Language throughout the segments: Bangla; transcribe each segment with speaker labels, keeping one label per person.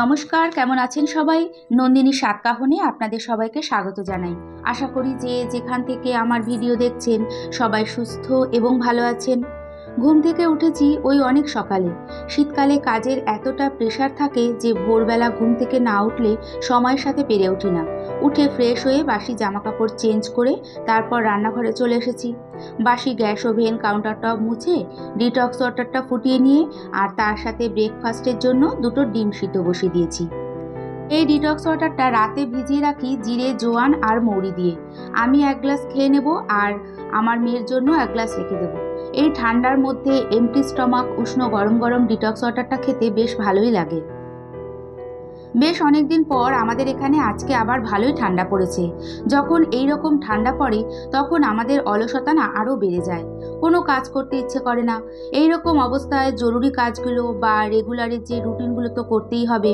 Speaker 1: নমস্কার, কেমন আছেন সবাই? নন্দিনী সাক্কাহনে আপনাদের সবাইকে স্বাগত জানাই। আশা করি যে যেখান থেকে আমার ভিডিও দেখছেন, সবাই সুস্থ এবং ভালো আছেন। ঘুম থেকে উঠেছি ওই অনেক সকালে। শীতকালে কাজের এতটা প্রেশার থাকে যে ভোরবেলা ঘুম থেকে না উঠলে সময়ের সাথে পেরে উঠি না। উঠে ফ্রেশ হয়ে বাসি জামাকাপড় চেঞ্জ করে তারপর রান্নাঘরে চলে এসেছি। বাসি গ্যাস ওভেন কাউন্টার টপ মুছে ডিটক্স ওয়াটারটা ফুটিয়ে নিয়ে আর তার সাথে ব্রেকফাস্টের জন্য দুটো ডিম সিদ্ধ বসিয়ে দিয়েছি। এই ডিটক্স ওয়াটারটা রাতে ভিজিয়ে রাখি জিরে, জোয়ান আর মৌরি দিয়ে। আমি এক গ্লাস খেয়ে নেব আর আমার মেয়ের জন্য এক গ্লাস রেখে দেবো। এই ঠান্ডার মধ্যে এমটি স্টমাক উষ্ণ গরম গরম ডিটক্স ওয়াটারটা খেতে বেশ ভালোই লাগে। বেশ অনেকদিন পর আমাদের এখানে আজকে আবার ভালোই ঠান্ডা পড়েছে। যখন এই রকম ঠান্ডা পড়ে, তখন আমাদের অলসতা না আরও বেড়ে যায়। কোনো কাজ করতে ইচ্ছে করে না। এই রকম অবস্থায় জরুরি কাজগুলো বা রেগুলারের যে রুটিনগুলো তো করতেই হবে।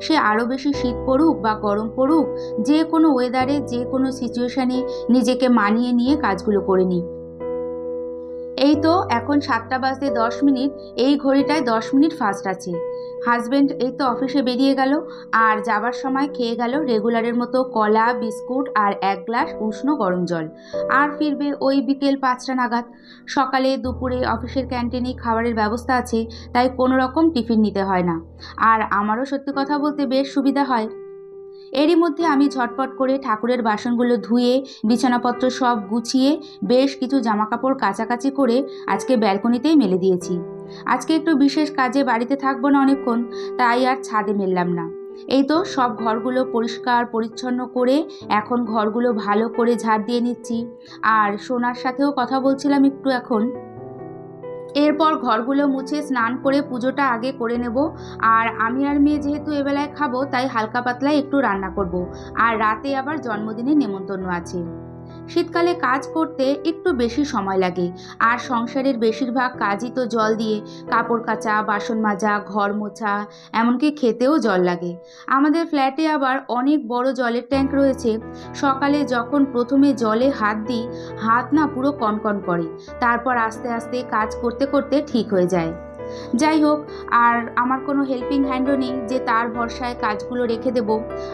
Speaker 1: সে আরও বেশি শীত পড়ুক বা গরম পড়ুক, যে কোনো ওয়েদারে যে কোনো সিচুয়েশানে নিজেকে মানিয়ে নিয়ে কাজগুলো করে নিই। এই তো এখন সাতটা বাজতে দশ মিনিট, এই ঘড়িটায় দশ মিনিট ফাস্ট আছে। হাজব্যান্ড এই তো অফিসে বেরিয়ে গেল, আর যাবার সময় খেয়ে গেল রেগুলারের মতো কলা, বিস্কুট আর এক গ্লাস উষ্ণ গরম জল। আর ফিরবে ওই বিকেল পাঁচটা নাগাদ। সকালে দুপুরে অফিসের ক্যান্টিনে খাবারের ব্যবস্থা আছে, তাই কোনো রকম টিফিন নিতে হয় না। আর আমারও সত্যি কথা বলতে বেশ সুবিধা হয়। এরই মধ্যে আমি ঝটপট করে ঠাকুরের বাসনগুলো ধুয়ে, বিছানাপত্র সব গুছিয়ে, বেশ কিছু জামাকাপড় কাচাকাচি করে আজকে ব্যালকনিতেই মেলে দিয়েছি। আজকে একটু বিশেষ কাজে বাড়িতে থাকব না অনেকক্ষণ, তাই আর ছাদে মেললাম না। এই তো সব ঘরগুলো পরিষ্কার, পরিচ্ছন্ন করে এখন ঘরগুলো ভালো করে ঝাড় দিয়ে নিচ্ছি। আর সোনার সাথেও কথা বলছিলাম একটু এখন। এরপর ঘরগুলো মুছে স্নান করে পুজোটা আগে করে নেব আর আমি আর মেয়ে যেহেতু এবেলায় খাব, তাই হালকা পাতলায় একটু রান্না করব। আর রাতে আবার জন্মদিনে নেমন্তন্ন আছে শীতকালে কাজ করতে একটু বেশি সময় লাগে। আর সংসারের বেশিরভাগ কাজই তো জল দিয়ে, কাপড় কাচা, বাসন মাজা, ঘর মোছা, এমনকি খেতেও জল লাগে। আমাদের ফ্ল্যাটে আবার অনেক বড় জলের ট্যাঙ্ক রয়েছে। সকালে যখন প্রথমে জলে হাত দিই, হাত না পুরো কনকন করে। তারপর আস্তে আস্তে কাজ করতে করতে ঠিক হয়ে যায়। যাই হোক, আর আমার কোনো হেল্পিং হ্যান্ডও নেই যে তার ভরসায় কাজগুলো রেখে দেব।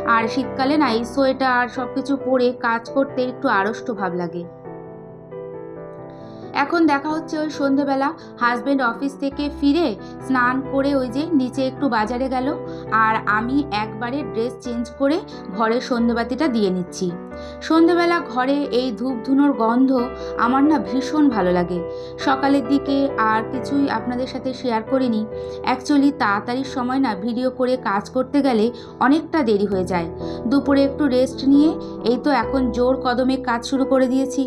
Speaker 1: আর শীতকালে নাই সোয়েটার সব কিছু পরে কাজ করতে একটু আড়ষ্ট ভাব লাগে। এখন দেখা হচ্ছে ওই সন্ধেবেলা হাজব্যান্ড অফিস থেকে ফিরে স্নান করে ওই যে নিচে একটু বাজারে গেল আর আমি একবারে ড্রেস চেঞ্জ করে ঘরে সন্ধেবাতিটা দিয়ে নিচ্ছি। সন্ধেবেলা ঘরে এই ধূপ ধুনোর গন্ধ আমার না ভীষণ ভালো লাগে। সকালের দিকে আর কিছুই আপনাদের সাথে শেয়ার করিনি। অ্যাকচুয়ালি তাড়াতাড়ির সময় না ভিডিও করে কাজ করতে গেলে অনেকটা দেরি হয়ে যায়। দুপুরে একটু রেস্ট নিয়ে এই তো এখন জোর কদমে কাজ শুরু করে দিয়েছি।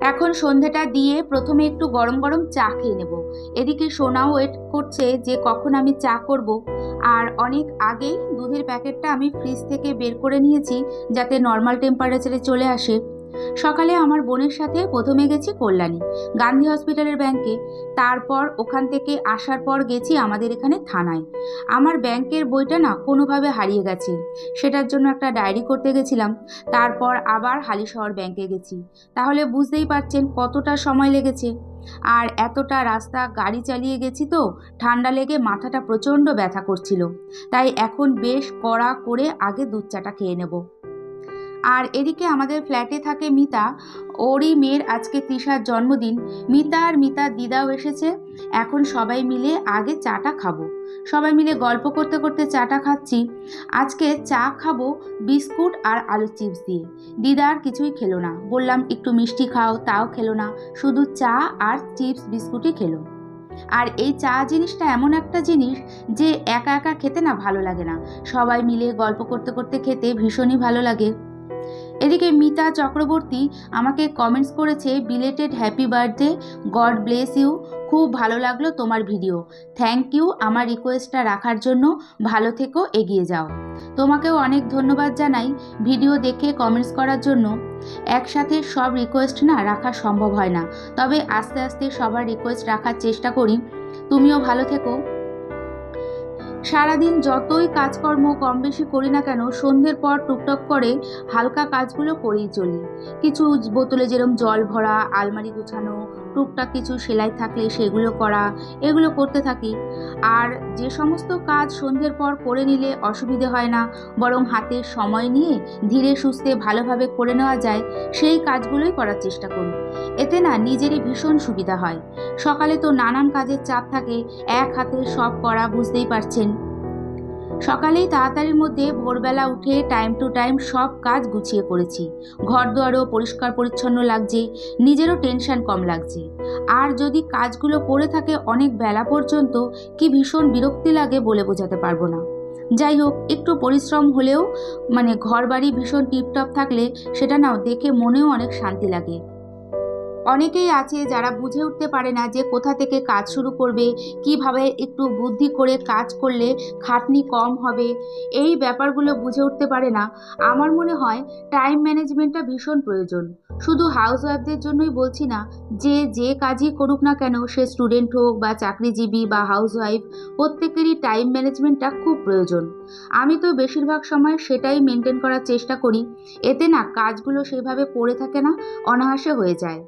Speaker 1: এখন সন্ধেটা দিয়ে প্রথমে একটু গরম গরম চা খেয়ে নেব। এদিকে সোনাও ওয়েট করছে যে কখন আমি চা করব। আর অনেক আগেই দুধের প্যাকেটটা আমি ফ্রিজ থেকে বের করে নিয়েছি যাতে নর্মাল টেম্পারেচারে চলে আসে। সকালে আমার বোনের সাথে প্রথমে গেছি কল্যাণী, গান্ধী হসপিটালের ব্যাংকে তারপর ওখান থেকে আসার পর গেছি আমাদের এখানে থানায়। আমার ব্যাংকের বইটা না কোনোভাবে হারিয়ে গেছে। সেটার জন্য একটা ডায়েরি করতে গেছিলাম। তারপর আবার হালিশহর ব্যাংকে গেছি। তাহলে বুঝতেই পারছেন কতটা সময় লেগেছে। আর এতটা রাস্তা গাড়ি চালিয়ে গেছি তো, ঠান্ডা লেগে মাথাটা প্রচণ্ড ব্যথা করছিল। তাই এখন বেশ কড়া করে আগে দুধ চাটা খেয়ে নেব। আর এদিকে আমাদের ফ্ল্যাটে থাকে মিতা। ওরই মেয়ের আজকে তৃষার জন্মদিন। মিতা আর মিতার দিদাও এসেছে। এখন সবাই মিলে আগে চাটা খাব। সবাই মিলে গল্প করতে করতে চাটা খাচ্ছি। আজকে চা খাব, বিস্কুট আর আলু চিপস দিয়ে। দিদা আর কিছুই খেলো না। বললাম, একটু মিষ্টি খাও, তাও খেলো না। শুধু চা আর চিপস, বিস্কুটই খেলো। আর এই চা জিনিসটা এমন একটা জিনিস যে একা একা খেতে না ভালো লাগে না। সবাই মিলে গল্প করতে করতে খেতে ভীষণই ভালো লাগে। এদিকে মিতা চক্রবর্তী আমাকে কমেন্টস করেছে belated happy birthday god bless you খুব ভালো লাগল তোমার ভিডিও থ্যাংক ইউ আমার রিকোয়েস্টটা রাখার জন্য ভালো থেকো, এগিয়ে যাও। তোমাকেও অনেক ধন্যবাদ জানাই ভিডিও দেখে কমেন্টস করার জন্য। একসাথে সব রিকোয়েস্ট না রাখা সম্ভব হয় না, তবে আস্তে আস্তে সবার রিকোয়েস্ট রাখার চেষ্টা করি। তুমিও ভালো থেকো। সারাদিন যতই কাজকর্ম কম বেশি করি না কেন, সন্ধ্যের পর টুকটক করে হালকা কাজগুলো করেই চলি। কিছু বোতলে যেরকম জল ভরা, আলমারি গুছানো, টুকটাক কিছু সেলাই থাকলে সেগুলো করা, এগুলো করতে থাকি। আর যে সমস্ত কাজ সন্ধ্যের পর করে নিলে অসুবিধে হয় না, বরং হাতে সময় নিয়ে ধীরে সুস্থে ভালোভাবে করে নেওয়া যায়, সেই কাজগুলোই করার চেষ্টা করি। এতে না নিজেরই ভীষণ সুবিধা হয়। সকালে তো নানান কাজের চাপ থাকে, এক হাতে সব করা বুঝতেই পারছেন। সকালেই তাড়াতাড়ির মধ্যে ভোরবেলা উঠে টাইম টু টাইম সব কাজ গুছিয়ে করেছি। ঘর দুয়ারও পরিষ্কার পরিচ্ছন্ন লাগছে, নিজেরও টেনশন কম লাগছে। আর যদি কাজগুলো পড়ে থাকে অনেক বেলা পর্যন্ত, কি ভীষণ বিরক্তি লাগে বলে বোঝাতে পারব না। যাই হোক, একটু পরিশ্রম হলেও মানে ঘর বাড়ি ভীষণ টিপটপ থাকলে সেটা নাও দেখে মনেও অনেক শান্তি লাগে। অনেকেই আছে যারা বুঝে উঠতে পারে না যে কোথা থেকে কাজ শুরু করবে, কীভাবে একটু বুদ্ধি করে কাজ করলে খাটনি কম হবে। এই ব্যাপারগুলো বুঝে উঠতে পারে না। আমার মনে হয় টাইম ম্যানেজমেন্টটা ভীষণ প্রয়োজন। শুধু হাউস ওয়াইফদের জন্যই বলছি না, যে যে কাজই করুক না কেন, সে স্টুডেন্ট হোক বা চাকরিজীবী বা হাউস ওয়াইফ প্রত্যেকেরই টাইম ম্যানেজমেন্টটা খুব প্রয়োজন। আমি তো বেশিরভাগ সময় সেটাই মেনটেন করার চেষ্টা করি। এতে না কাজগুলো সেভাবে পড়ে থাকে না, অনায়াসে হয়ে যায়।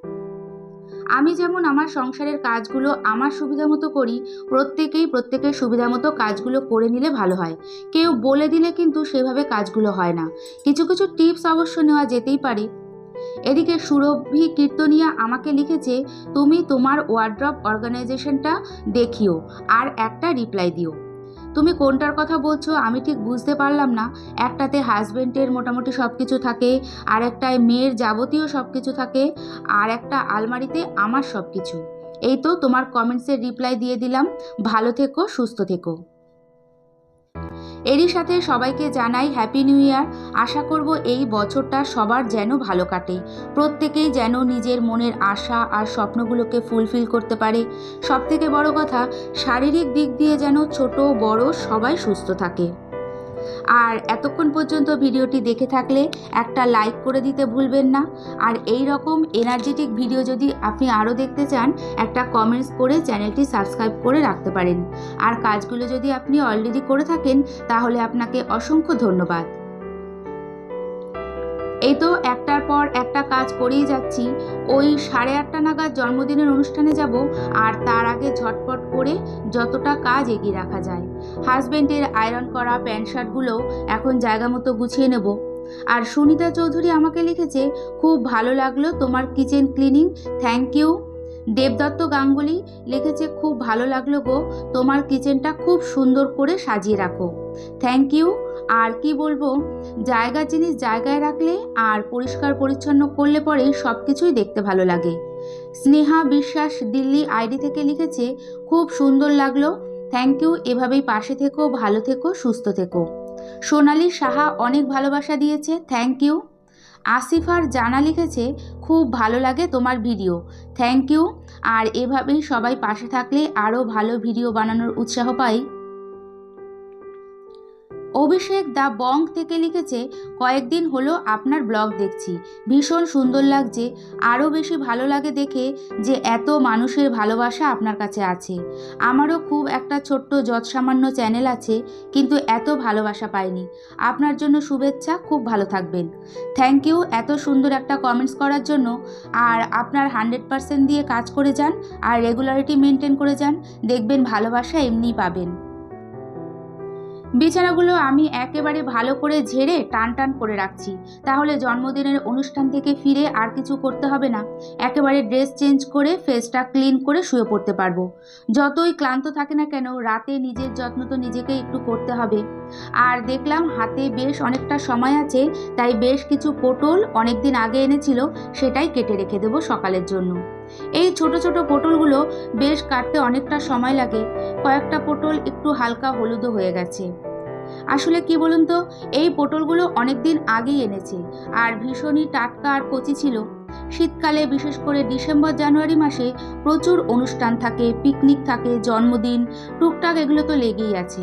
Speaker 1: আমি যেমন আমার সংসারের কাজগুলো আমার সুবিধা মতো করি, প্রত্যেকেই প্রত্যেকের সুবিধা মতো কাজগুলো করে নিলে ভালো হয়। কেউ বলে দিলে কিন্তু সেভাবে কাজগুলো হয় না। কিছু কিছু টিপস অবশ্য নেওয়া যেতেই পারে। এদিকে সুরভি কীর্তনিয়া আমাকে লিখেছে, তুমি তোমার ওয়ার্ড্রপ অর্গানাইজেশনটা দেখিও, আর একটা রিপ্লাই দিও। তুমি কোনটার কথা বলছো আমি ঠিক বুঝতে পারলাম না। একটাতে হাজবেন্ডের মোটামুটি সব কিছু থাকে আর একটায় মেয়ের যাবতীয় সব কিছু থাকে আর একটা আলমারিতে আমার সব কিছু এই তো তোমার কমেন্টসের রিপ্লাই দিয়ে দিলাম। ভালো থেকো, সুস্থ থেকো। এরই সাথে সবাইকে জানাই হ্যাপি নিউ ইয়ার আশা করব এই বছরটা সবার যেন ভালো কাটে। প্রত্যেকেই যেন নিজের মনের আশা আর স্বপ্নগুলোকে ফুলফিল করতে পারে। সবথেকে বড় কথা, শারীরিক দিক দিয়ে যেন ছোট, বড় সবাই সুস্থ থাকে। আর এতক্ষণ পর্যন্ত ভিডিওটি দেখে থাকলে একটা লাইক করে দিতে ভুলবেন না। আর এই রকম এনার্জেটিক ভিডিও যদি আপনি আরও দেখতে চান, একটা কমেন্টস করে চ্যানেলটি সাবস্ক্রাইব করে রাখতে পারেন। আর কাজগুলো যদি আপনি অলরেডি করে থাকেন, তাহলে আপনাকে অসংখ্য ধন্যবাদ। এই তো একটার পর একটা কাজ করেই যাচ্ছি। ওই সাড়ে আটটা নাগাদ জন্মদিনের অনুষ্ঠানে যাব আর তার আগে ঝটপট করে যতটা কাজ এগিয়ে রাখা যায়। হাজব্যান্ডের আয়রন করা প্যান্ট শার্টগুলো এখন জায়গা মতো গুছিয়ে নেব। আর সুনিতা চৌধুরী আমাকে লিখেছে, খুব ভালো লাগল তোমার kitchen cleaning, thank you. Debdatta Ganguly লিখেছে, খুব ভালো লাগল গো, তোমার কিচেনটা খুব সুন্দর করে সাজিয়ে রাখো। Thank you. আর কি বলব? জায়গার জিনিস জায়গায় রাখলে আর পরিষ্কার পরিচ্ছন্ন করলে পরে সব কিছুই দেখতে ভালো লাগে। স্নেহা বিশ্বাস দিল্লি আইডি থেকে লিখেছে, খুব সুন্দর লাগল। Thank you. এভাবেই পাশে থেকো, ভালো থেকো, সুস্থ থেকো। সোনালি সাহা অনেক ভালোবাসা দিয়েছে। Thank you. আসিফার জানা লিখেছে, খুব ভালো লাগে তোমার ভিডিও। Thank you. আর এভাবেই সবাই পাশে থাকলে আরও ভালো ভিডিও বানানোর উৎসাহ পাই। অভিষেক দা বং থেকে লিখেছে, কয়েকদিন হলো আপনার ব্লগ দেখছি। ভীষণ সুন্দর লাগছে। আরও বেশি ভালো লাগে দেখে যে এত মানুষের ভালোবাসা আপনার কাছে আছে। আমারও খুব একটা ছোট্ট যৎসামান্য চ্যানেল আছে, কিন্তু এত ভালোবাসা পাইনি। আপনার জন্য শুভেচ্ছা, খুব ভালো থাকবেন। থ্যাংক ইউ এত সুন্দর একটা কমেন্টস করার জন্য। আর আপনার হান্ড্রেড পার্সেন্ট দিয়ে কাজ করে যান, আর রেগুলারিটি মেনটেন করে যান। দেখবেন ভালোবাসা এমনিই পাবেন। বিছানাগুলো আমি একেবারে ভালো করে ঝেড়ে টান টান করে রাখছি। তাহলে জন্মদিনের অনুষ্ঠান থেকে ফিরে আর কিছু করতে হবে না। একেবারে ড্রেস চেঞ্জ করে, ফেসটা ক্লিন করে শুয়ে পড়তে পারব। যতই ক্লান্ত থাকে না কেন, রাতে নিজের যত্ন তো নিজেকে একটু করতে হবে। আর দেখলাম হাতে বেশ অনেকটা সময় আছে, তাই বেশ কিছু পটল অনেকদিন আগে এনেছিল, সেটাই কেটে রেখে দেবো সকালের জন্য। এই ছোট ছোট পটলগুলো বেশ কাটতে অনেকটা সময় লাগে। কয়েকটা পটল একটু হালকা হলুদও হয়ে গেছে। আসলে কি বলুন তো, এই পটলগুলো অনেক দিন আগেই এনেছে আর ভীষণই টাটকা আর কচি ছিল। শীতকালে, বিশেষ করে ডিসেম্বর, জানুয়ারি মাসে প্রচুর অনুষ্ঠান থাকে, পিকনিক থাকে, জন্মদিন, টুকটাক এগুলো তো লেগেই আছে।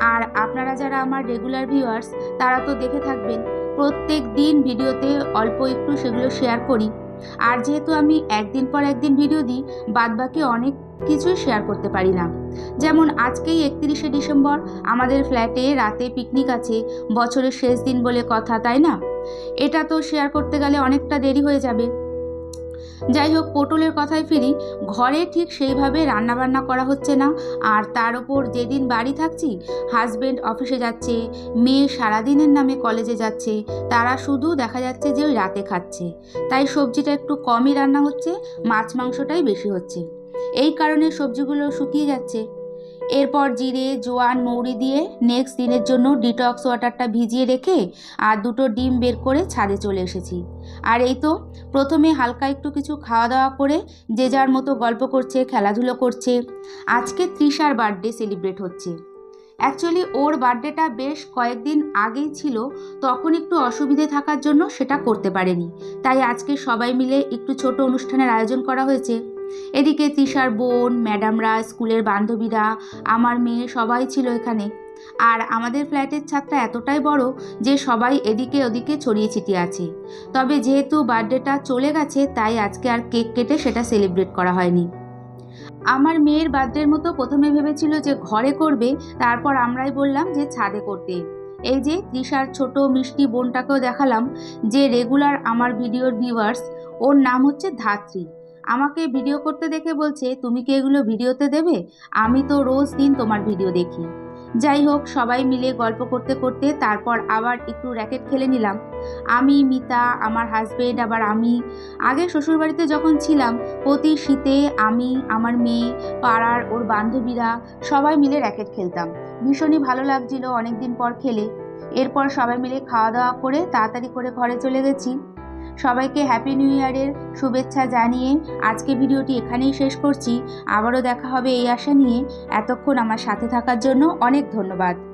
Speaker 1: আর আপনারা যারা আমার রেগুলার ভিউয়ার্স, তারা তো দেখে থাকবেন, প্রত্যেক দিন ভিডিওতে অল্প একটু সেগুলো শেয়ার করি। আর যেহেতু আমি একদিন পর একদিন ভিডিও দিই, বাদবাকি অনেক কিছুই শেয়ার করতে পারি না। যেমন আজকেই একত্রিশে ডিসেম্বর, আমাদের ফ্ল্যাটে রাতে পিকনিক আছে, বছরের শেষ দিন বলে কথা, তাই না? এটা তো শেয়ার করতে গেলে অনেকটা দেরি হয়ে যাবে। যাই হোক পটলের কথায় ফিরি, ঘরে ঠিক সেইভাবে রান্নাবান্না করা হচ্ছে না। আর তার ওপর যেদিন বাড়ি থাকছি হাজব্যান্ড অফিসে যাচ্ছে, মেয়ে সারাদিনের নামে কলেজে যাচ্ছে, তারা শুধু দেখা যাচ্ছে যে ওই রাতে খাচ্ছে। তাই সবজিটা একটু কমই রান্না হচ্ছে, মাছ মাংসটাই বেশি হচ্ছে। এই কারণে সবজিগুলো শুকিয়ে যাচ্ছে। এরপর জিরে, জোয়ান, মৌরি দিয়ে নেক্সট দিনের জন্য ডিটক্স ওয়াটারটা ভিজিয়ে রেখে আর দুটো ডিম বের করে ছাদে চলে এসেছি। আর এই তো, প্রথমে হালকা একটু কিছু খাওয়া দাওয়া করে যে যার মতো গল্প করছে, খেলাধুলো করছে। আজকে তৃষার বার্থডে সেলিব্রেট হচ্ছে। অ্যাকচুয়ালি ওর বার্থডেটা বেশ কয়েকদিন আগেই ছিল, তখন একটু অসুবিধে থাকার জন্য সেটা করতে পারেনি। তাই আজকে সবাই মিলে একটু ছোট অনুষ্ঠানের আয়োজন করা হয়েছে। এদিকে তৃষার বোন, ম্যাডামরা, স্কুলের বান্ধবীরা, আমার মেয়ে সবাই ছিল এখানে। আর আমাদের ফ্ল্যাটের ছাদটা এতটাই বড় যে সবাই এদিকে ওদিকে ছড়িয়ে ছিটিয়ে আছে। তবে যেহেতু বার্থডেটা চলে গেছে, তাই আজকে আর কেক কেটে সেটা সেলিব্রেট করা হয়নি। আমার মেয়ের বার্থডের মতো প্রথমে ভেবেছিল যে ঘরে করবে, তারপর আমরাই বললাম যে ছাদে করতে। এই যে তৃষার ছোট মিষ্টি বোনটাকেও দেখালাম, যে রেগুলার আমার ভিডিওর ভিউয়ার্স ওর নাম হচ্ছে ধাত্রী। আমাকে ভিডিও করতে দেখে বলছে, তুমি কি এগুলো ভিডিওতে দেবে? আমি তো রোজ দিন তোমার ভিডিও দেখি। যাই হোক, সবাই মিলে গল্প করতে করতে তারপর আবার একটু র্যাকেট খেলে নিলাম। আমি, মিতা, আমার হাজবেন্ড আবার আমি। আগে শ্বশুরবাড়িতে যখন ছিলাম, প্রতি শীতে আমি, আমার মেয়ে, পাড়ার ওর বান্ধবীরা সবাই মিলে র্যাকেট খেলতাম। ভীষণই ভালো লাগছিল অনেক দিন পর খেলে। এরপর সবাই মিলে খাওয়া দাওয়া করে তাড়াতাড়ি করে ঘরে চলে গেছি। সবাইকে হ্যাপি নিউ ইয়ারের শুভেচ্ছা জানিয়ে আজকে ভিডিওটি এখানেই শেষ করছি। আবারও দেখা হবে এই আশা নিয়ে। এতক্ষণ আমার সাথে থাকার জন্য অনেক ধন্যবাদ।